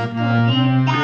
তোদের